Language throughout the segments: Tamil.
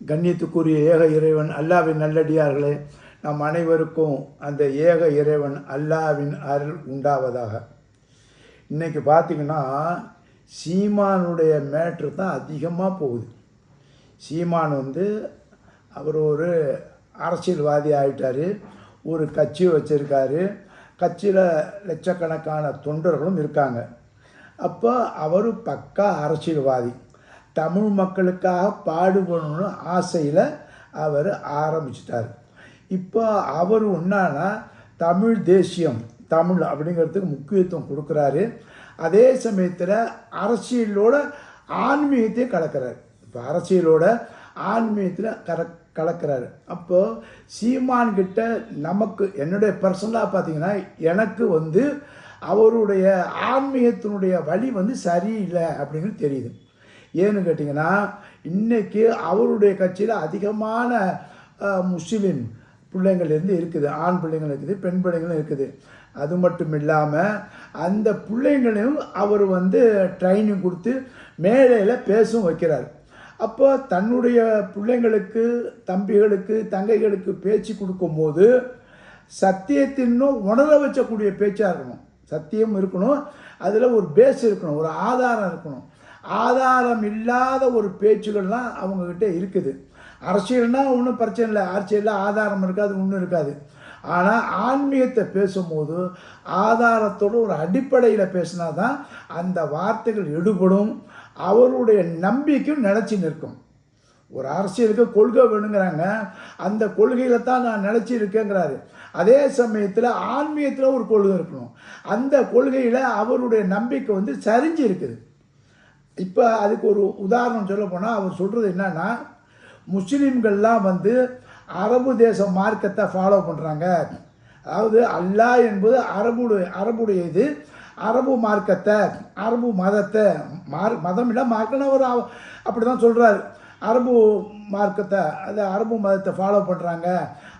கண்ணியத்துக்குரிய ஏக இறைவன் அல்லாவின் நல்லடியார்களே நம் அனைவருக்கும் அந்த ஏக இறைவன் அல்லாவின் அருள் உண்டாவதாக. இன்றைக்கி பார்த்தீங்கன்னா சீமானுடைய மேட்ரு தான் அதிகமாக போகுது. சீமான் வந்து அவர் ஒரு அரசியல்வாதி ஆகிட்டார் ஒரு கட்சி வச்சுருக்காரு கட்சியில் லட்சக்கணக்கான தொண்டர்களும் இருக்காங்க. அப்போ அவர் பக்கா அரசியல்வாதி. தமிழ் மக்களுக்காக பாடுபடணும்னு ஆசையில் அவர் ஆரம்பிச்சிட்டார். இப்போ அவர் ஒன்றானா தமிழ் தேசியம் தமிழ் அப்படிங்கிறதுக்கு முக்கியத்துவம் கொடுக்குறாரு. அதே சமயத்தில் அரசியலோட ஆன்மீகத்தையும் கலக்கிறார். இப்போ அரசியலோட ஆன்மீகத்தில் கல கலக்கிறாரு. அப்போது சீமான்கிட்ட நமக்கு என்னுடைய பர்சனலாக பார்த்தீங்கன்னா எனக்கு வந்து அவருடைய ஆன்மீகத்தினுடைய வழி வந்து சரியில்லை அப்படிங்கிறது தெரியுது. ஏன்னு கேட்டிங்கன்னா இன்றைக்கி அவருடைய கட்சியில் அதிகமான முஸ்லீம் பிள்ளைங்கள்லேருந்து பிள்ளைங்கள் இருந்து இருக்குது ஆண் பிள்ளைங்கள் இருக்குது பெண் பிள்ளைங்களும் இருக்குது. அது மட்டும் இல்லாமல் அந்த பிள்ளைங்களையும் அவர் வந்து ட்ரைனிங் கொடுத்து மேடையில் பேசும் வைக்கிறார். அப்போ தன்னுடைய பிள்ளைங்களுக்கு தம்பிகளுக்கு தங்கைகளுக்கு பேச்சு கொடுக்கும்போது சத்தியத்தின்னும் உணர வச்சக்கூடிய பேச்சாக இருக்கணும். சத்தியம் இருக்கணும் அதில் ஒரு பேஸ் இருக்கணும் ஒரு ஆதாரம் இருக்கணும். ஆதாரம் இல்லாத ஒரு பேச்சுகள்லாம் அவங்கக்கிட்ட இருக்குது. அரசியல்னால் ஒன்றும் பிரச்சனை இல்லை. அரசியலில் ஆதாரம் இருக்காது ஒன்றும் இருக்காது. ஆனால் ஆன்மீகத்தை பேசும்போது ஆதாரத்தோட ஒரு அடிப்படையில் பேசினா தான் அந்த வார்த்தைகள் எடுபடும். அவருடைய நம்பிக்கையும் நினச்சி நிற்கும். ஒரு அரசியலுக்கு கொள்கை வேணுங்கிறாங்க. அந்த கொள்கையில் தான் நான் நினச்சி இருக்கேங்கிறாரு. அதே சமயத்தில் ஆன்மீகத்தில் ஒரு கொள்கை இருக்கணும். அந்த கொள்கையில் அவருடைய நம்பிக்கை வந்து சரிஞ்சு இருக்குது. இப்போ அதுக்கு ஒரு உதாரணம் சொல்ல போனால் அவர் சொல்கிறது என்னென்னா முஸ்லீம்கள்லாம் வந்து அரபு தேச மார்க்கத்தை ஃபாலோ பண்ணுறாங்க அதாவது அல்லாஹ் என்பது அரபுடைய அரபுடைய இது அரபு மார்க்கத்தை அரபு மதத்தை மார் மதம் இல்லை மார்க்கம்னா அவர் அப்படி தான் சொல்கிறாரு அரபு மார்க்கத்தை அது அரபு மதத்தை ஃபாலோ பண்ணுறாங்க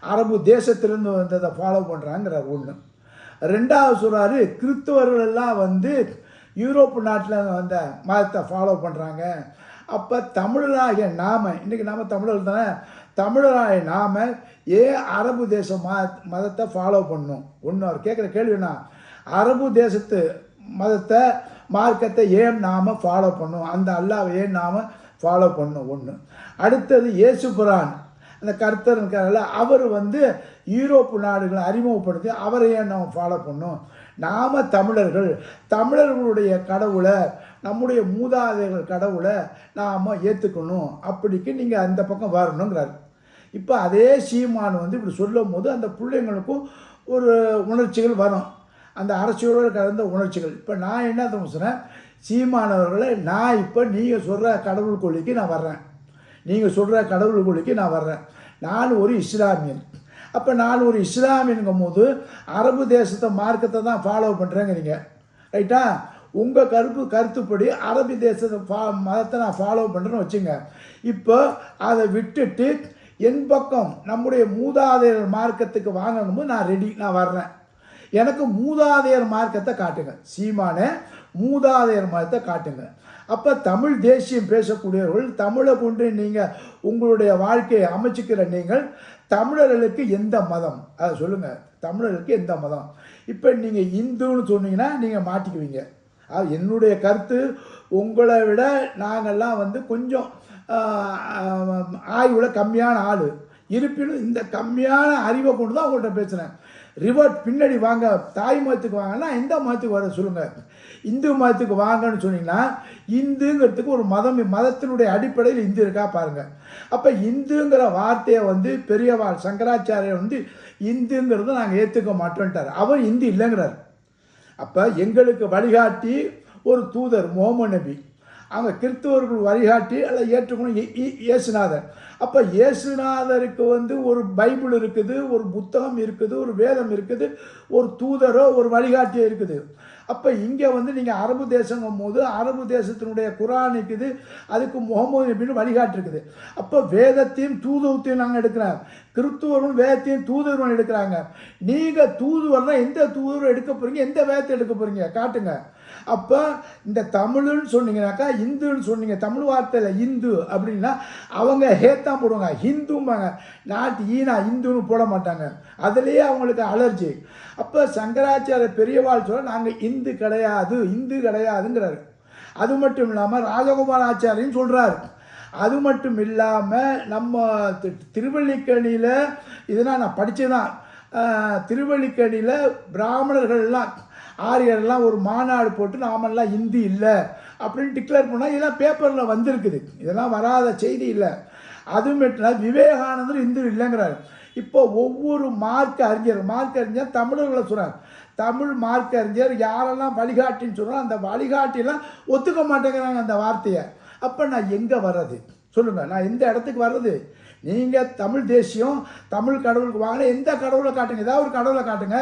அரபு தேசத்திலிருந்து வந்ததை ஃபாலோ பண்ணுறாங்கிற ஒன்று ரெண்டாவது சொல்கிறாரு கிறிஸ்தவர்கள் எல்லாம் வந்து யூரோப்பு நாட்டில் வந்த மதத்தை ஃபாலோ பண்ணுறாங்க அப்போ தமிழராகிய நாம இன்றைக்கி நாம் தமிழர் தானே? தமிழராகிய நாம ஏன் அரபு தேச ம மதத்தை ஃபாலோ பண்ணணும் ஒன்று அவர் கேட்குற கேள்வினா அரபு தேசத்து மதத்தை மார்க்கத்தை ஏன் நாம் ஃபாலோ பண்ணணும் அந்த அல்லாவை ஏன் நாம் ஃபாலோ பண்ணணும் ஒன்று அடுத்தது இயேசு புரான் அந்த கர்த்தர் இருக்காங்கல்ல அவர் வந்து யூரோப்பு நாடுகளை அறிமுகப்படுத்தி அவரை ஏன் நாம் ஃபாலோ பண்ணணும் நாம் தமிழர்கள் தமிழர்களுடைய கடவுளை நம்முடைய மூதாதையர்கள் கடவுளை நாம் ஏற்றுக்கணும் அப்படிக்கு நீங்கள் அந்த பக்கம் வரணுங்கிறார். இப்போ அதே சீமான் வந்து இப்படி சொல்லும் போது அந்த பிள்ளைங்களுக்கும் ஒரு உணர்ச்சிகள் வரும். அந்த அரசியலோடு கலந்த உணர்ச்சிகள். இப்போ நான் என்ன சொன்னேன் சீமானவர்களை நான் இப்போ நீங்கள் சொல்கிற கடவுள் கொள்கைக்கு நான் வர்றேன். நீங்கள் சொல்கிற கடவுள் கொள்கைக்கு நான் வர்றேன். நான் ஒரு இஸ்லாமியன். அப்போ நான் ஒரு இஸ்லாமியனுங்கும் போது அரபு தேசத்தை மார்க்கத்தை தான் ஃபாலோ பண்ணுறேங்கிறீங்க ரைட்டா உங்கள் கருப்பு கருத்துப்படி அரபி தேசத்தை ஃபா மதத்தை நான் ஃபாலோ பண்ணுறேன்னு வச்சுங்க. இப்போ அதை விட்டுட்டு என் பக்கம் நம்முடைய மூதாதையர் மார்க்கத்துக்கு வாங்கணும்போது நான் ரெடி நான் வர்றேன். எனக்கு மூதாதையர் மார்க்கத்தை காட்டுங்க. சீமானே மூதாதையர் மார்க்கத்தை காட்டுங்க. அப்போ தமிழ் தேசியம் பேசக்கூடியவர்கள் தமிழை கொண்டு நீங்கள் உங்களுடைய வாழ்க்கையை அமைச்சிக்கிற நீங்கள் தமிழர்களுக்கு எந்த மதம்? அதை சொல்லுங்கள் தமிழர்களுக்கு எந்த மதம்? இப்போ நீங்கள் இந்துன்னு சொன்னீங்கன்னா நீங்கள் மாட்டிக்குவீங்க. அது என்னுடைய கருத்து உங்களை விட நாங்கள்லாம் வந்து கொஞ்சம் ஆய்வில் கம்மியான ஆள். இருப்பினும் இந்த கம்மியான அறிவை கொண்டு தான் உங்கள்கிட்ட பேசுகிறேன் ரிவர்ட் பின்னாடி வாங்க தாய் மதத்துக்கு வாங்கன்னா எந்த மதத்துக்கு வர சொல்லுங்கள் இந்து மதத்துக்கு வாங்கன்னு சொன்னீங்கன்னா இந்துங்கிறதுக்கு ஒரு மதம் மதத்தினுடைய அடிப்படையில் இந்து இருக்கா பாருங்கள் அப்போ இந்துங்கிற வார்த்தையை வந்து பெரியவாள் சங்கராச்சாரியர் வந்து இந்துங்கிறத நாங்கள் ஏற்றுக்க மாட்டோன்ட்டார். அவர் இந்து இல்லைங்கிறார். அப்போ எங்களுக்கு வழிகாட்டி ஒரு தூதர் மோம நபி. அவங்க கிறிஸ்தவர்கள் வழிகாட்டி அல்ல ஏற்றுக்கணும் இ- இயேசுநாதர். அப்போ இயேசுநாதருக்கு வந்து ஒரு பைபிள் இருக்குது ஒரு புத்தகம் இருக்குது ஒரு வேதம் இருக்குது ஒரு தூதரோ ஒரு வழிகாட்டியோ இருக்குது. அப்போ இங்கே வந்து நீங்கள் அரபு தேசங்கும் போது அரபு தேசத்தினுடைய குரான் இருக்குது அதுக்கு முகமது நபின்னு வழிகாட்டிருக்குது அப்போ வேதத்தையும் தூதுவத்தையும் நாங்கள் எடுக்கிறோம் கிறிஸ்துவரும் வேதத்தையும் தூதுவரும் எடுக்கிறாங்க. நீங்கள் தூதுவர்னால் எந்த தூதுவரும் எடுக்க போகிறீங்க எந்த வேதத்தை எடுக்க போகிறீங்க காட்டுங்க. அப்போ இந்த தமிழ்னு சொன்னீங்கன்னாக்கா இந்துன்னு சொன்னீங்க தமிழ் வார்த்தையில் இந்து அப்படின்னா அவங்க ஹேத்தான் போடுவாங்க ஹிந்தும்பாங்க. நாட்டு ஈனா இந்துன்னு போட மாட்டாங்க. அதுலேயே அவங்களுக்கு அலர்ஜி அப்போ சங்கராச்சாரிய பெரியவாள் சொல்ல நாங்கள் இந்து கிடையாது இந்து கிடையாதுங்கிறாரு. அது மட்டும் இல்லாமல் ராஜகுமார் ஆச்சாரியும் சொல்கிறாரு அது மட்டும் இல்லாமல் நம்ம தி- இதெல்லாம் நான் படித்ததான் திருவள்ளிக்கணியில் பிராமணர்கள்லாம் ஆரியர்லாம் ஒரு மாநாடு போட்டு நாமெல்லாம் இந்தி இல்லை அப்படின்னு டிக்ளேர் பண்ணால் இதெல்லாம் பேப்பரில் வந்திருக்குது. இதெல்லாம் வராத செய்தி இல்லை. அது மட்டும் விவேகானந்தர் இந்து இல்லைங்கிறாரு. இப்போ ஒவ்வொரு மார்க் அறிஞர் மார்க் அறிஞர் தமிழர்களை சொல்கிறார் தமிழ் மார்க் அறிஞர் யாரெல்லாம் வழிகாட்டின்னு சொல்கிறோம் அந்த வழிகாட்டிலாம் ஒத்துக்க மாட்டேங்கிறாங்க அந்த வார்த்தையை. அப்போ நான் எங்கே வர்றது? சொல்லுங்கள் நான் எந்த இடத்துக்கு வர்றது? நீங்கள் தமிழ் தேசியம் தமிழ் கடவுளுக்கு வாங்கின எந்த கடவுளை காட்டுங்க? ஏதாவது ஒரு கடவுளை காட்டுங்க.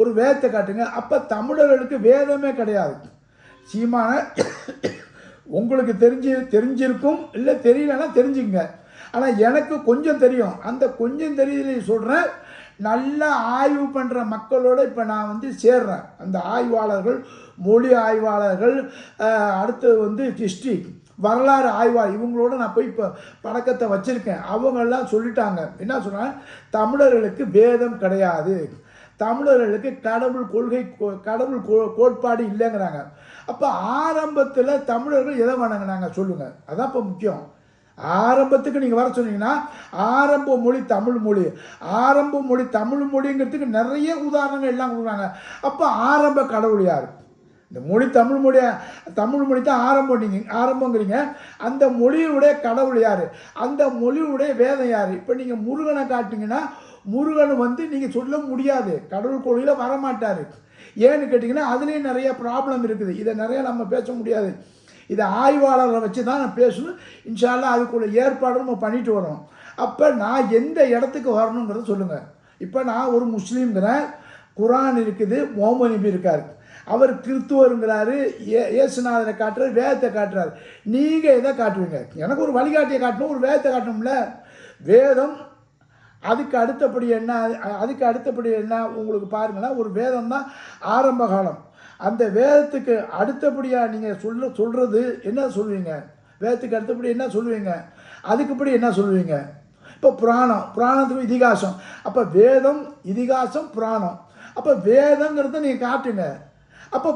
ஒரு வேதத்தை காட்டுங்க. அப்போ தமிழர்களுக்கு வேதமே கிடையாது. சீமான உங்களுக்கு தெரிஞ்சு தெரிஞ்சிருக்கும். இல்லை தெரியலன்னா தெரிஞ்சுங்க ஆனால் எனக்கு கொஞ்சம் தெரியும். அந்த கொஞ்சம் தெரியல சொல்கிறேன் நல்லா ஆய்வு பண்ணுற மக்களோட இப்போ நான் வந்து சேர்றேன். அந்த ஆய்வாளர்கள் மொழி ஆய்வாளர்கள் அடுத்தது வந்து ஹிஸ்ட்ரி வரலாறு ஆய்வாளர் இவங்களோட நான் போய் இப்போ பழக்கத்தை வச்சுருக்கேன். அவங்கெல்லாம் சொல்லிட்டாங்க. என்ன சொன்னால் தமிழர்களுக்கு வேதம் கிடையாது. தமிழர்களுக்கு கடவுள் கொள்கை கோ- கடவுள் கோ- கோட்பாடு இல்லைங்கிறாங்க. அப்போ ஆரம்பத்தில் தமிழர்கள் எதை வணங்கினாங்க சொல்லுங்கள் அதான் இப்போ முக்கியம். ஆரம்பத்துக்கு நீங்கள் வர சொன்னீங்கன்னா ஆரம்ப மொழி தமிழ் மொழி. ஆரம்ப மொழி தமிழ் மொழிங்கிறதுக்கு நிறைய உதாரணங்கள் எல்லாம் கொடுக்குறாங்க. அப்போ ஆரம்ப கடவுள் யார்? இந்த மொழி தமிழ் மொழி தமிழ் மொழி தான் ஆரம்பம் நீங்கள் ஆரம்பங்கிறீங்க. அந்த மொழியுடைய கடவுள் யார்? அந்த மொழியுடைய வேதம் யார்? இப்போ நீங்கள் முருகனை காட்டிங்கன்னா முருகன் வந்து நீங்கள் சொல்ல முடியாது. கடவுள் கோயிலில் வரமாட்டார். ஏன்னு கேட்டிங்கன்னா அதுலேயும் நிறைய ப்ராப்ளம் இருக்குது. இதை நிறையா நம்ம பேச முடியாது. இதை ஆய்வாளரை வச்சு தான் நான் பேசணும். இன்ஷால்லா அதுக்குள்ள ஏற்பாடு நம்ம பண்ணிட்டு வரோம். அப்போ நான் எந்த இடத்துக்கு வரணுங்கிறத சொல்லுங்கள் இப்போ நான் ஒரு முஸ்லீம்ங்கிறேன். குரான் இருக்குது முகமது நபி இருக்கார். அவர் கிறிஸ்துவருங்கிறாரு. ஏ இயேசுநாதரை காட்டுறாரு வேதத்தை காட்டுறாரு. நீங்கள் எதை காட்டுவீங்க? எனக்கு ஒரு வழிகாட்டியை காட்டணும் ஒரு வேதத்தை காட்டணும்ல. வேதம் அதுக்கு அடுத்தபடி என்ன அதுக்கு அடுத்தபடி என்ன உங்களுக்கு பாருங்கன்னா ஒரு வேதம் தான் ஆரம்ப காலம். அந்த வேதத்துக்கு அடுத்தபடியாக நீங்கள் சொல்ல சொல்கிறது என்ன சொல்லுவீங்க வேதத்துக்கு அடுத்தபடி என்ன சொல்லுவீங்க அதுக்குப்படி என்ன சொல்லுவீங்க இப்போ புராணம் புராணத்துக்கு இதிகாசம். அப்போ வேதம் இதிகாசம் புராணம். அப்போ வேதங்கிறத நீங்கள் காட்டுங்க. அப்போ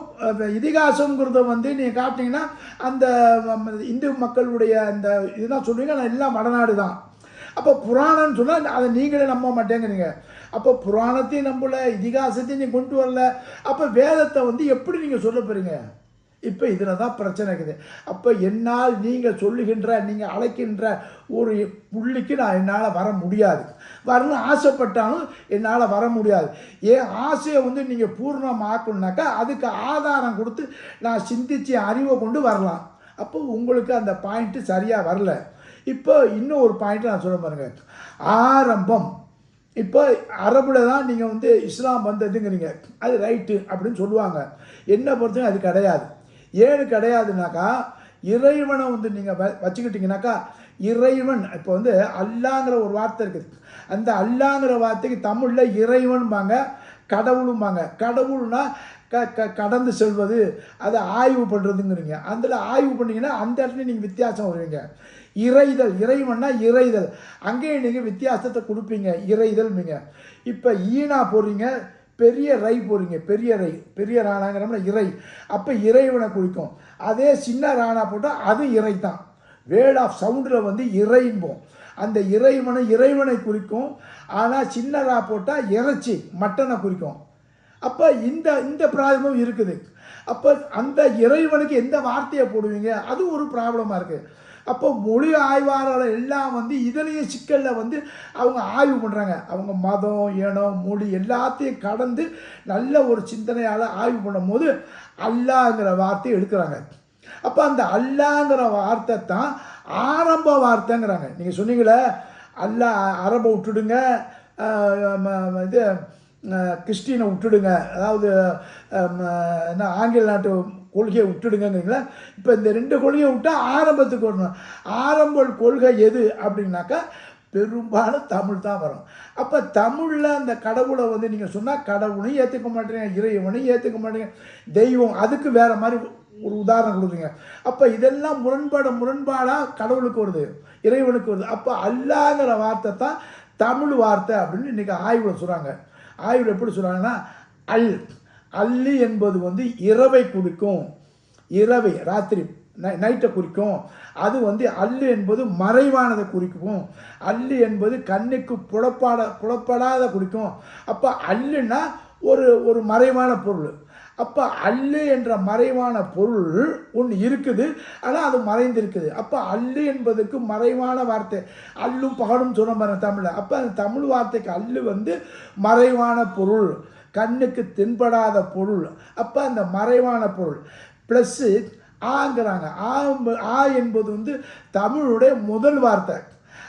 இதிகாசங்கிறத வந்து நீங்கள் காட்டினீங்கன்னா அந்த இந்து மக்களுடைய அந்த இதுதான் சொல்லுவீங்க ஆனால் எல்லாம் வடநாடு தான். அப்போ புராணம்னு சொன்னால் அதை நீங்களே நம்ப மாட்டேங்கிறீங்க. அப்போ புராணத்தையும் நம்பல இதிகாசத்தையும் நீங்கள் கொண்டு வரல. அப்போ வேதத்தை வந்து எப்படி நீங்கள் சொல்ல போகிறீங்க இப்போ இதில் தான் பிரச்சனை இருக்குது. அப்போ என்னால் நீங்கள் சொல்லுகின்ற நீங்கள் அழைக்கின்ற ஒரு புள்ளிக்கு நான் என்னால் வர முடியாது. வரணும்னு ஆசைப்பட்டாலும் என்னால் வர முடியாது. என் ஆசையை வந்து நீங்கள் பூர்ணமாக்கணுனாக்கா அதுக்கு ஆதாரம் கொடுத்து நான் சிந்திச்சு அறிவை கொண்டு வரலாம். அப்போ உங்களுக்கு அந்த பாயிண்ட்டு சரியாக வரல. இப்போ இன்னும் ஒரு பாயிண்ட் நான் சொல்ல பாருங்க. ஆரம்பம். இப்போ அரபில் தான் நீங்கள் வந்து இஸ்லாம் வந்ததுங்கிறீங்க. அது ரைட்டு அப்படின்னு சொல்லுவாங்க. என்ன பொறுத்தவரைக்கும் அது கிடையாது. ஏன்னு கிடையாதுனாக்கா இறைவனை வந்து நீங்கள் வ வச்சுக்கிட்டீங்கனாக்கா இறைவன் இப்போ வந்து அல்லாங்கிற ஒரு வார்த்தை இருக்குது. அந்த அல்லாங்கிற வார்த்தைக்கு தமிழில் இறைவன்பாங்க கடவுளும்பாங்க. கடவுள்னா க க கடந்து செல்வது அதை ஆய்வு பண்ணுறதுங்கிறீங்க அதில் ஆய்வு பண்ணிங்கன்னா அந்த இடத்துல நீங்கள் வித்தியாசம் வருவீங்க. இறைதல் இறைவன்னா இறைதல். அங்கேயும் நீங்கள் வித்தியாசத்தை கொடுப்பீங்க இறைதல்வீங்க இப்போ ஈனா போடுறீங்க பெரிய ரை போடுறீங்க பெரிய ரை பெரிய ராணாங்கிறோம்னா இறை. அப்போ இறைவனை குறிக்கும். அதே சின்ன ராணா போட்டால் அது இறை தான் வேர்ட் ஆஃப் சவுண்டில் வந்து இறைம்போம் அந்த இறைவனை இறைவனை குறிக்கும். ஆனால் சின்னரா போட்டால் இறைச்சி மட்டனை குறிக்கும். அப்போ இந்த இந்த ப்ராப்ளமும் இருக்குது. அப்போ அந்த இறைவனுக்கு எந்த வார்த்தையை போடுவீங்க? அது ஒரு ப்ராப்ளமாக இருக்குது அப்போ மொழி ஆய்வாளர்கள் எல்லாம் வந்து இதுலேயும் சிக்கலில் வந்து அவங்க ஆய்வு பண்ணுறாங்க அவங்க மதம் இனம் மொழி எல்லாத்தையும் கடந்து நல்ல ஒரு சிந்தனையால் ஆய்வு பண்ணும்போது அல்லாங்கிற வார்த்தையை எடுக்கிறாங்க. அப்போ அந்த அல்லாங்கிற வார்த்தை தான் ஆரம்ப வார்த்தைங்கிறாங்க. நீங்கள் சொன்னீங்களே அல்லா அரபை விட்டுடுங்க இது கிறிஸ்டினை விட்டுடுங்க. அதாவது என்ன ஆங்கில நாட்டு கொள்கையை விட்டுடுங்கிறீங்களா இப்போ இந்த ரெண்டு கொள்கையை விட்டால் ஆரம்பத்துக்கு வரணும். ஆரம்ப கொள்கை எது அப்படின்னாக்கா பெரும்பாலும் தமிழ் தான் வரும். அப்போ தமிழில் அந்த கடவுளை வந்து நீங்கள் சொன்னால் கடவுளையும் ஏற்றுக்க மாட்டேங்க இறைவனையும் ஏற்றுக்க மாட்டேங்க தெய்வம் அதுக்கு வேறு மாதிரி ஒரு உதாரணம் கொடுக்குறீங்க. அப்போ இதெல்லாம் முரண்பாடு முரண்பாடாக கடவுளுக்கு வருது இறைவனுக்கு வருது. அப்போ அல்லாங்கிற வார்த்தை தான் தமிழ் வார்த்தை அப்படின்னு இன்றைக்கி ஆய்வில் சொல்கிறாங்க ஆய்வில் எப்படி சொல்கிறாங்கன்னா அல் அல்லி என்பது வந்து இரவை குறிக்கும் இரவை ராத்திரி நை நைட்டை குறிக்கும். அது வந்து அல்லு என்பது மறைவானதை குறிக்கும். அல்லு என்பது கண்ணுக்கு புலப்பாட புலப்படாத குறிக்கும். அப்போ அல்லுன்னா ஒரு ஒரு மறைவான பொருள். அப்போ அல்லு என்ற மறைவான பொருள் ஒன்று இருக்குது ஆனால் அது மறைந்திருக்குது. அப்போ அல்லு என்பதுக்கு மறைவான வார்த்தை. அல்லும் பகலும் சொன்ன பாருங்க தமிழில். அப்போ அந்த தமிழ் வார்த்தைக்கு அல்லு வந்து மறைவான பொருள். கண்ணுக்கு தென்படாத பொருள். அப்போ அந்த மறைவான பொருள். ப்ளஸ்ஸு ஆங்கிறாங்க. ஆ ஆ என்பது வந்து தமிழுடைய முதல் வார்த்தை.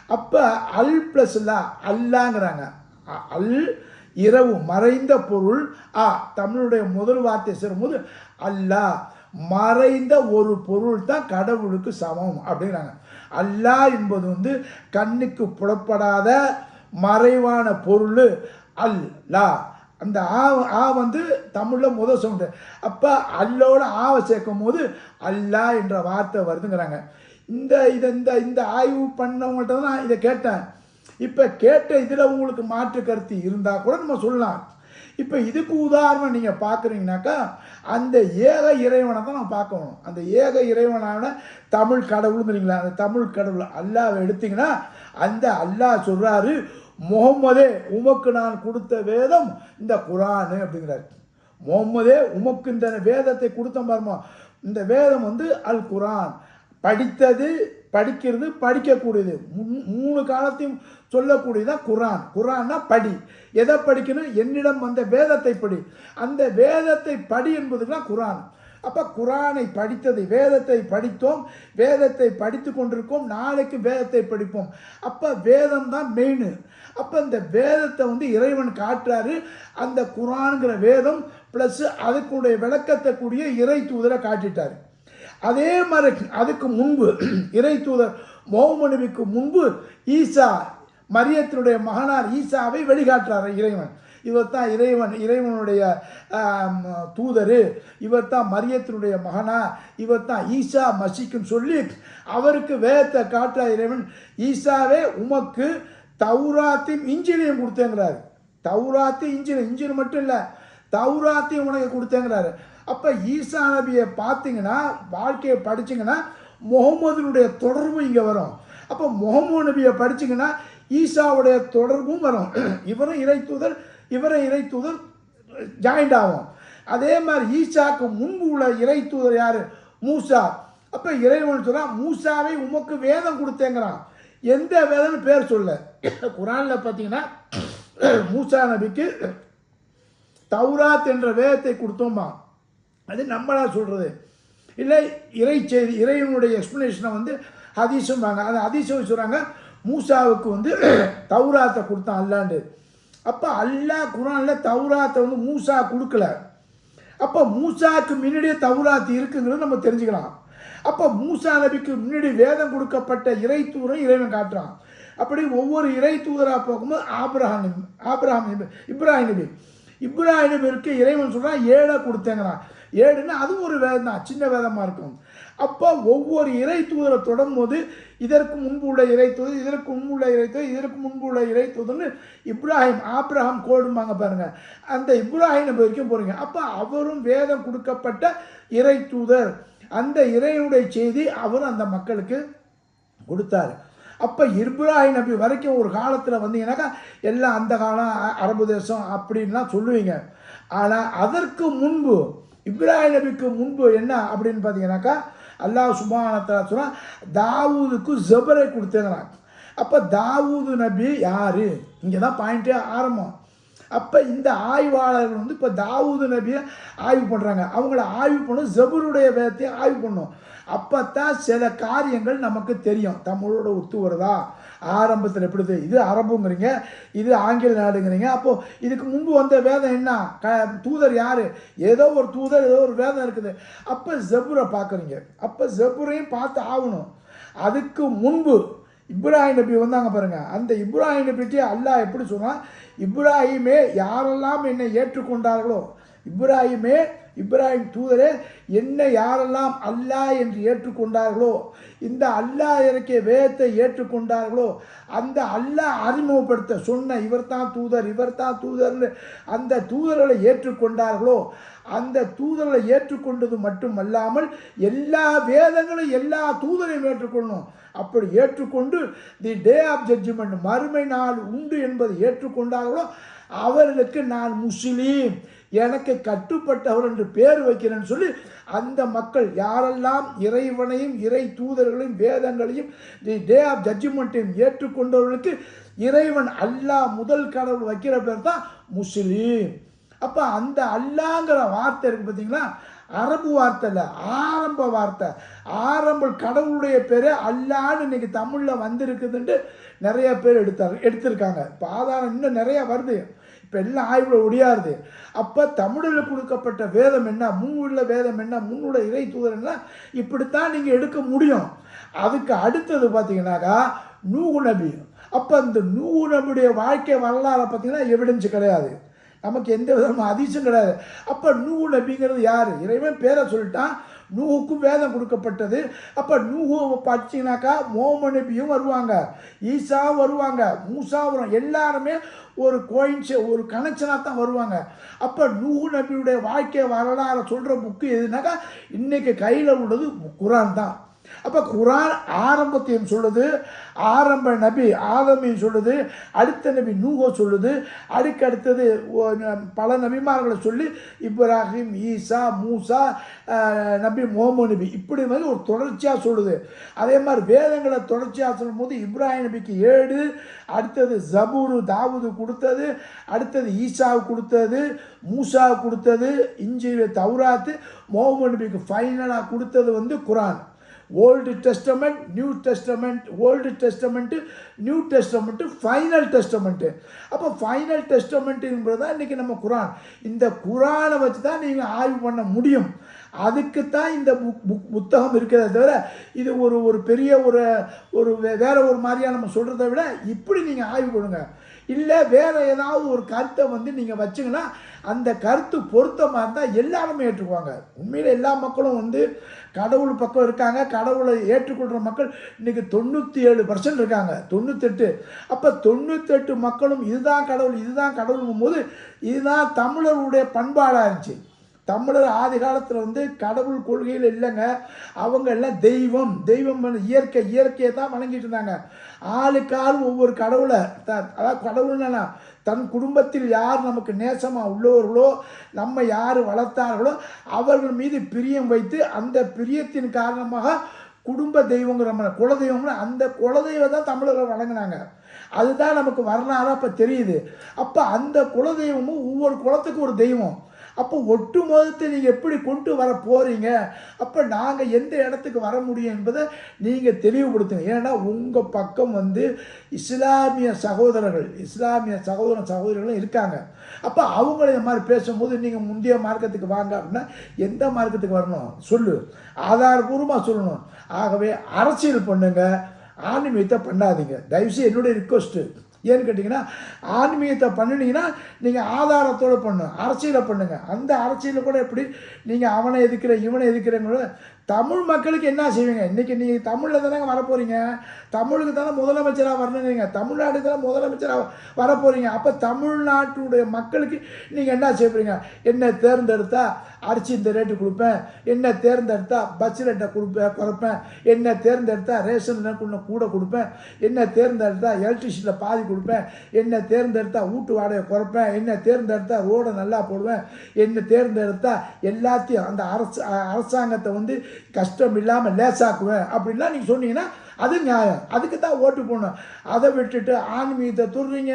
அப்போ அல் ப்ளஸ் லா அல்லாங்கிறாங்க. அ- அல் இரவு மறைந்த பொருள். ஆ தமிழுடைய முதல் வார்த்தை சேரும்போது அல்லாஹ் மறைந்த ஒரு பொருள் தான் கடவுளுக்கு சமம் அப்படிங்கிறாங்க. அல்லாஹ் என்பது வந்து கண்ணுக்கு புலப்படாத மறைவான பொருள். அல்லா அந்த ஆ ஆ வந்து தமிழில் முதல் சவுண்டு அப்போ அல்லோட ஆவை சேர்க்கும் போது அல்லா என்ற வார்த்தை வருதுங்கிறாங்க. இந்த இதை இந்த இந்த ஆய்வு பண்ணவங்கள்ட்ட தான் நான் இதை கேட்டேன். இப்போ கேட்ட இதில் உங்களுக்கு மாற்று கருத்து இருந்தால் கூட நம்ம சொல்லலாம். இப்போ இதுக்கு உதாரணம் நீங்கள் பார்க்குறீங்கனாக்கா அந்த ஏக இறைவனை தான் நம்ம பார்க்கணும். அந்த ஏக இறைவனான தமிழ் கடவுளுங்கிறீங்களா? அந்த தமிழ் கடவுள் அல்லாவை எடுத்திங்கன்னா அந்த அல்லாஹ் சொல்கிறாரு முகம்மதே உமக்கு நான் கொடுத்த வேதம் இந்த குரானு அப்படிங்கிறார். முகம்மதே உமக்கு இந்த வேதத்தை கொடுத்த பாருமா. இந்த வேதம் வந்து அல் குரான். படித்தது படிக்கிறது படிக்கக்கூடியது. மூணு காலத்தையும் சொல்லக்கூடியதான் குரான். குரான்னா படி. எதை படிக்கணும்? என்னிடம் வந்த வேதத்தை படி. அந்த வேதத்தை படி என்பதுதான் குரான். அப்போ குரானை படித்தது வேதத்தை படித்தோம் வேதத்தை படித்து கொண்டிருக்கோம் நாளைக்கு வேதத்தை படிப்போம். அப்போ வேதம் தான் மெயின் அப்போ இந்த வேதத்தை வந்து இறைவன் காட்டுறாரு. அந்த குரானுங்கிற வேதம் ப்ளஸ் அதுக்குடைய விளக்கத்தை கூடிய இறை தூதரை காட்டிட்டார். அதே மாதிரி அதுக்கு முன்பு இறை தூதர் முகமது முன்பு ஈசா மரியத்தினுடைய மகனார் ஈசாவை வெளிக்காட்டுறார் இறைவன். இவர் தான் இறைவன் இறைவனுடைய தூதர். இவர் தான் மரியத்தினுடைய மகனா. இவர் தான் ஈசா மசிக்குன்னு சொல்லி அவருக்கு வேதத்தை காட்டுற இறைவன். ஈசாவே உமக்கு தௌராத்தையும் இஞ்சிலையும் கொடுத்தேங்கிறாரு. தௌராத்தி இஞ்சில் இஞ்சில் மட்டும் இல்லை தௌராத்தையும் உனக்கு கொடுத்தேங்கிறாரு. அப்போ ஈசா நபியை பார்த்தீங்கன்னா வாழ்க்கையை படிச்சிங்கன்னா முகமதுனுடைய தொடர்பும் இங்கே வரும். அப்போ முகமது நபியை படிச்சிங்கன்னா ஈசாவுடைய தொடர்பும் வரும். இவரும் இறை தூதர் இவரும் இறை தூதர் ஜாயிண்ட் ஆகும் அதே மாதிரி ஈசாக்கு முன்பு உள்ள இறை தூதர் யார்? மூசா. அப்போ இறைவன் சொன்னால் மூசாவை உமக்கு வேதம் கொடுத்தேங்கிறான். எந்த வேதம்னு பேர் சொல்ல. குரானில் பார்த்தீங்கன்னா மூசா நபிக்கு தௌராத் என்ற வேதத்தை கொடுத்தோமா? அது நம்மளா சொல்கிறது இல்லை இறை செய்தி இறைவனுடைய எக்ஸ்ப்ளனேஷனை வந்து ஹதீஸும் வாங்க. அது ஹதீஸும் சொல்கிறாங்க மூசாவுக்கு வந்து தௌராத்தை கொடுத்தான் அல்லாண்டு. அப்போ அல்லாஹ் குரானில் தௌராத்தை வந்து மூசா கொடுக்கல. அப்போ மூசாவுக்கு முன்னாடியே தௌராத்து இருக்குங்கிறது நம்ம தெரிஞ்சுக்கலாம். அப்போ மூசா நபிக்கு முன்னாடி வேதம் கொடுக்கப்பட்ட இறை தூதரும் இறைவன் காட்டுறான். அப்படி ஒவ்வொரு இறை தூதராக போகும்போது ஆப்ரஹாம் ஆப்ரஹாம் இப்ராஹிம் நபி. இப்ராஹிம் நபிக்கு இறைவன் சொல்கிறான் ஏழை கொடுத்தேங்கிறான் ஏழுன்னா அதுவும் ஒரு வேதம் தான் சின்ன வேதமாக இருக்கும். அப்போ ஒவ்வொரு இறை தூதரை தொடரும்போது இதற்கு முன்பு உள்ள இறை தூதர் இதற்கு முன்பு உள்ள இறை தூதர் இதற்கு முன்பு உள்ள இறை தூதர்னு இப்ராஹிம் ஆப்ரஹாம் கோடுமாங்க பாருங்கள் அந்த இப்ராஹிம் நபி வரைக்கும் போறீங்க. அப்போ அவரும் வேதம் கொடுக்கப்பட்ட இறை தூதர். அந்த இறைவனுடைய செய்தி அவர் அந்த மக்களுக்கு கொடுத்தாரு. அப்போ இப்ராஹிம் நபி வரைக்கும் ஒரு காலத்தில் வந்தீங்கன்னாக்கா எல்லாம் அந்த காலம் அ- அரபு தேசம் அப்படின்லாம் சொல்லுவீங்க. ஆனால் அதற்கு முன்பு இப்ராஹிம் நபிக்கு முன்பு என்ன அப்படின்னு பார்த்தீங்கன்னாக்கா அல்லாஹ் சுபானத்தில் சொன்னால் தாவூதுக்கு ஜபரை கொடுத்தேங்கிறான். அப்போ தாவூது நபி யார்? இங்கே தான் பாயிண்ட்டே ஆரம்பம். அப்போ இந்த ஆய்வாளர்கள் வந்து இப்போ தாவூது நபியை ஆய்வு பண்ணுறாங்க அவங்கள ஆய்வு பண்ணும் ஜபருடைய வேதத்தை ஆய்வு பண்ணும் அப்போ தான் சில காரியங்கள் நமக்கு தெரியும். தமிழோட ஒத்து வருதா? ஆரம்பத்தில் எப்படி இது அரபுங்கிறீங்க இது ஆங்கில நாடுங்கிறீங்க. அப்போது இதுக்கு முன்பு வந்த வேதம் என்ன? க தூதர் யார்? ஏதோ ஒரு தூதர் ஏதோ ஒரு வேதம் இருக்குது. அப்போ ஜபுரை பார்க்குறீங்க அப்போ ஜபுரையும் பார்த்து ஆகணும். அதுக்கு முன்பு இப்ராஹிம் நபி வந்தாங்க பாருங்கள் அந்த இப்ராஹிம் நபிக்கு அல்லாஹ் எப்படி சொன்னால் இப்ராஹிமே யாரெல்லாம் என்னை ஏற்றுக்கொண்டார்களோ இப்ராஹிமே இப்ராஹிம் தூதரே என்னை யாரெல்லாம் அல்லாஹ் என்று ஏற்றுக்கொண்டார்களோ இந்த அல்லாஹ் இறக்கிய வேதத்தை ஏற்றுக்கொண்டார்களோ அந்த அல்லாஹ் அறிமுகப்படுத்த சொன்ன இவர் தான் தூதர் இவர் தான் தூதர்னு அந்த தூதர்களை ஏற்றுக்கொண்டார்களோ அந்த தூதர்களை ஏற்றுக்கொண்டது மட்டுமல்லாமல் எல்லா வேதங்களும் எல்லா தூதரையும் ஏற்றுக்கொள்ளணும். அப்படி ஏற்றுக்கொண்டு தி டே ஆஃப் ஜட்ஜ்மெண்ட் மறுமை நாள் உண்டு என்பதை ஏற்றுக்கொண்டார்களோ அவர்களுக்கு நான் முஸ்லீம். எனக்கு கட்டுப்பட்டவர் என்று பேர் வைக்கிறேன்னு சொல்லி அந்த மக்கள் யாரெல்லாம் இறைவனையும் இறை தூதர்களையும் வேதங்களையும் தி டே ஆஃப் ஜட்ஜ்மெண்ட்டையும் ஏற்றுக்கொண்டவர்களுக்கு இறைவன் அல்லாஹ் முதல் கடவுள் வைக்கிற பேர் தான் முஸ்லீம். அப்போ அந்த அல்லாங்கிற வார்த்தை இருக்குது பார்த்தீங்களா அரபு வார்த்தை இல்லை ஆரம்ப வார்த்தை. ஆரம்ப கடவுளுடைய பேரே அல்லான்னு இன்னைக்கு தமிழில் வந்திருக்குதுன்ட்டு நிறைய பேர் எடுத்தார் எடுத்திருக்காங்க. இப்போ ஆதாரம் இன்னும் நிறையா வருது. இப்போ எல்லாம் ஆய்வில் ஒடியாருது. அப்போ தமிழில் கொடுக்கப்பட்ட வேதம் என்ன? மூவுள்ள வேதம் என்ன? முன்னுள்ள இறை தூதர் என்ன? இப்படித்தான் நீங்கள் எடுக்க முடியும். அதுக்கு அடுத்தது பார்த்தீங்கன்னாக்கா நூகு நபி. அப்போ அந்த நூகு நபியுடைய வாழ்க்கை வரலாறை பார்த்தீங்கன்னா எவிடன்ஸ் கிடையாது. நமக்கு எந்த விதமான அதிர்ச்சியும் கிடையாது. அப்போ நூகு நபிங்கிறது யார்? இறைவன் பேரை சொல்லிட்டான். நூகுக்கும் வேதம் கொடுக்கப்பட்டது. அப்போ நூகு படிச்சிங்கனாக்கா மோம நபியும் வருவாங்க. ஈசா வருவாங்க. மூசா வரும். எல்லாருமே ஒரு கோயின்ஸ் ஒரு கனெக்ஷனாக தான் வருவாங்க. அப்போ நூகு நபியுடைய வாழ்க்கை வரலாறு சொல்கிற புக்கு எதுனாக்கா இன்றைக்கி கையில் உள்ளது குரான் தான் அப்போ குரான் ஆரம்பத்தையும் சொல்லுது ஆரம்ப நபி ஆதமையும் சொல்லுது அடுத்த நபி நூகோ சொல்லுது அடுக்கடுத்தது பல நபிமார்களை சொல்லி இப்ராஹிம் ஈசா மூசா நபி முகமது நபி இப்படி வந்து ஒரு தொடர்ச்சியாக சொல்லுது. அதே மாதிரி வேதங்களை தொடர்ச்சியாக சொல்லும்போது இப்ராஹிம் நபிக்கு ஏழு அடுத்தது ஜபூரு தாவூது கொடுத்தது அடுத்தது ஈசாவு கொடுத்தது மூசாவுக்கு கொடுத்தது இஞ்சியில் தௌராத்து முகமது நபிக்கு ஃபைனலாக கொடுத்தது வந்து குரான். Old testament new testament old testament new testament final testament அப்போ ஃபைனல் டெஸ்டமெண்ட்டுங்கிறது தான் இன்றைக்கி நம்ம குரான். இந்த குரானை வச்சு தான் நீங்கள் ஆய்வு பண்ண முடியும். அதுக்கு தான் இந்த புக் புக் புத்தகம் இருக்கிறதே தவிர இது ஒரு ஒரு பெரிய ஒரு ஒரு வேறு ஒரு மாதிரியாக நம்ம சொல்கிறத விட இப்படி நீங்கள் ஆய்வு கொடுங்க இல்லை வேறு ஏதாவது ஒரு கருத்தை வந்து நீங்கள் வச்சிங்கன்னா அந்த கருத்து பொருத்தமாக இருந்தால் எல்லாருமே ஏற்றுக்குவாங்க. உண்மையில் எல்லா மக்களும் வந்து கடவுள் பக்கம் இருக்காங்க. கடவுளை ஏற்றுக்கொள்கிற மக்கள் இன்றைக்கி தொண்ணூற்றி ஏழு பர்சன்ட் இருக்காங்க. தொண்ணூத்தெட்டு. அப்போ தொண்ணூத்தெட்டு மக்களும் இதுதான் கடவுள் இதுதான் கடவுளுங்கும் போது இதுதான் தமிழருடைய பண்பாடாக இருந்துச்சு. தமிழர் ஆதி காலத்தில் வந்து கடவுள் கொள்கையில் இல்லைங்க. அவங்க எல்லாம் தெய்வம். தெய்வம் இயற்கை இயற்கையை தான் வணங்கிட்டு இருந்தாங்க. ஆளுக்கு ஆள் ஒவ்வொரு கடவுளை. த அதாவது கடவுள்னா தன் குடும்பத்தில் யார் நமக்கு நேசமாக உள்ளவர்களோ நம்ம யார் வளர்த்தார்களோ அவர்கள் மீது பிரியம் வைத்து அந்த பிரியத்தின் காரணமாக குடும்ப தெய்வங்கிற மாதிரி குலதெய்வம்னு அந்த குலதெய்வம் தான் தமிழர்கள் வழங்கினாங்க அதுதான் நமக்கு வரலாறு அப்போ தெரியுது. அப்போ அந்த குலதெய்வமும் ஒவ்வொரு குலத்துக்கும் ஒரு தெய்வம். அப்போ ஒட்டு மொத்தத்தை நீங்கள் எப்படி கொண்டு வர போகிறீங்க அப்போ நாங்கள் எந்த இடத்துக்கு வர முடியும் என்பதை நீங்கள் தெளிவுபடுத்துங்க. ஏன்னா உங்கள் பக்கம் வந்து இஸ்லாமிய சகோதரர்கள் இஸ்லாமிய சகோதர சகோதரிகளும் இருக்காங்க. அப்போ அவங்கள இந்த மாதிரி பேசும்போது நீங்கள் முந்தைய மார்க்கத்துக்கு வாங்க அப்படின்னா எந்த மார்க்கத்துக்கு வரணும்? சொல்லு. ஆதாரபூர்வமாக சொல்லணும். ஆகவே அரசியல் பண்ணுங்க. ஆன்மீகத்தை பண்ணாதீங்க. தயவுசெய்து என்னுடைய ரிக்வஸ்ட்டு ஏன்னு கேட்டிங்கன்னா ஆன்மீகத்தை பண்ணினீங்கன்னா நீங்கள் ஆதாரத்தோடு பண்ணணும் அரசியலை பண்ணுங்கள் அந்த அரசியலில் கூட எப்படி நீங்கள் அவனை எதுக்கிற இவனை எதுக்கிறவங்கள தமிழ் மக்களுக்கு என்ன செய்வீங்க? இன்றைக்கி நீங்கள் தமிழில் தானே வரப்போகிறீங்க தமிழுக்கு தானே முதலமைச்சராக வரணுங்க தமிழ்நாடு தானே முதலமைச்சராக வரப்போகிறீங்க அப்போ தமிழ்நாட்டுடைய மக்களுக்கு நீங்கள் என்ன செய்வீங்க என்ன தேர்ந்தெடுத்தா அரிசி இந்த ரேட்டு கொடுப்பேன். என்ன தேர்ந்தெடுத்தா பஸ் ரேட்டை கொடுப்பேன் குறைப்பேன். என்ன தேர்ந்தெடுத்தா ரேஷன் கொஞ்சம் கூட கொடுப்பேன். என்ன தேர்ந்தெடுத்தா எலக்ட்ரிசிட்டியில் பாதி கொடுப்பேன். என்ன தேர்ந்தெடுத்தா வீட்டு வாடகை குறைப்பேன். என்ன தேர்ந்தெடுத்தா ரோடை நல்லா போடுவேன். என்ன தேர்ந்தெடுத்தா எல்லாத்தையும் அந்த அரசு அரசாங்கத்தை வந்து கஷ்டம் இல்லாமல் லேசாக்குவேன். அப்படின்லாம் நீங்கள் சொன்னீங்கன்னா அது நியாயம். அதுக்கு தான் ஓட்டு போடணும். அதை விட்டுட்டு ஆன்மீகத்தை துறீங்க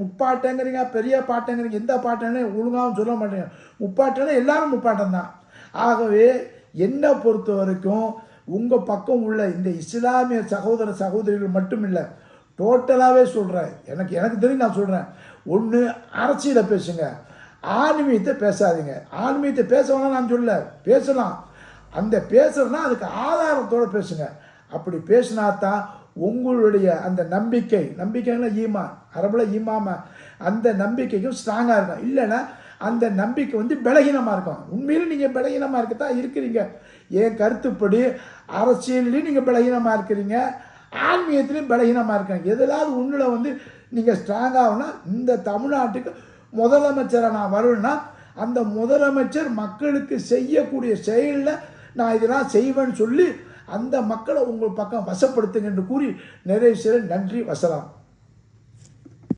முப்பாட்டங்கிறீங்க பெரிய பாட்டங்கிறீங்க எந்த பாட்டன்னு ஒழுங்காகவும் சொல்ல மாட்டேங்க. முப்பாட்டம்னா எல்லாரும் முப்பாட்டம் தான். ஆகவே என்னை பொறுத்த வரைக்கும் உங்கள் பக்கம் உள்ள இந்த இஸ்லாமிய சகோதர சகோதரிகள் மட்டும் இல்லை டோட்டலாகவே சொல்கிறேன் எனக்கு எனக்கு தெரியும் நான் சொல்கிறேன் ஒன்று அரசியலை பேசுங்க. ஆன்மீகத்தை பேசாதீங்க. ஆன்மீகத்தை பேச வேணாம் நான் சொல்ல பேசலாம். அந்த பேசுகிறனா அதுக்கு ஆதாரத்தோடு பேசுங்க. அப்படி பேசினா தான் உங்களுடைய அந்த நம்பிக்கை நம்பிக்கைன்னா ஈமா அரபில் ஈமாம அந்த நம்பிக்கைக்கும் ஸ்ட்ராங்காக இருக்கும் இல்லைன்னா அந்த நம்பிக்கை வந்து பலகீனமாக இருக்கும். உண்மையிலும் நீங்கள் பலகீனமாக இருக்கத்தான் இருக்கிறீங்க. என் கருத்துப்படி அரசியல்லையும் நீங்கள் பலகீனமாக இருக்கிறீங்க. ஆன்மீகத்திலையும் பலகீனமாக இருக்காங்க எதிலாவது ஒன்றில் வந்து நீங்கள் ஸ்ட்ராங்காகனா இந்த தமிழ்நாட்டுக்கு முதலமைச்சராக நான் வருவேன்னா அந்த முதலமைச்சர் மக்களுக்கு செய்யக்கூடிய செயலில் நான் இதெல்லாம் செய்வேன்னு சொல்லி அந்த மக்களை உங்கள் பக்கம் வசப்படுத்துங்க என்று கூறி நிறைய செய்ய நன்றி வசலாம்.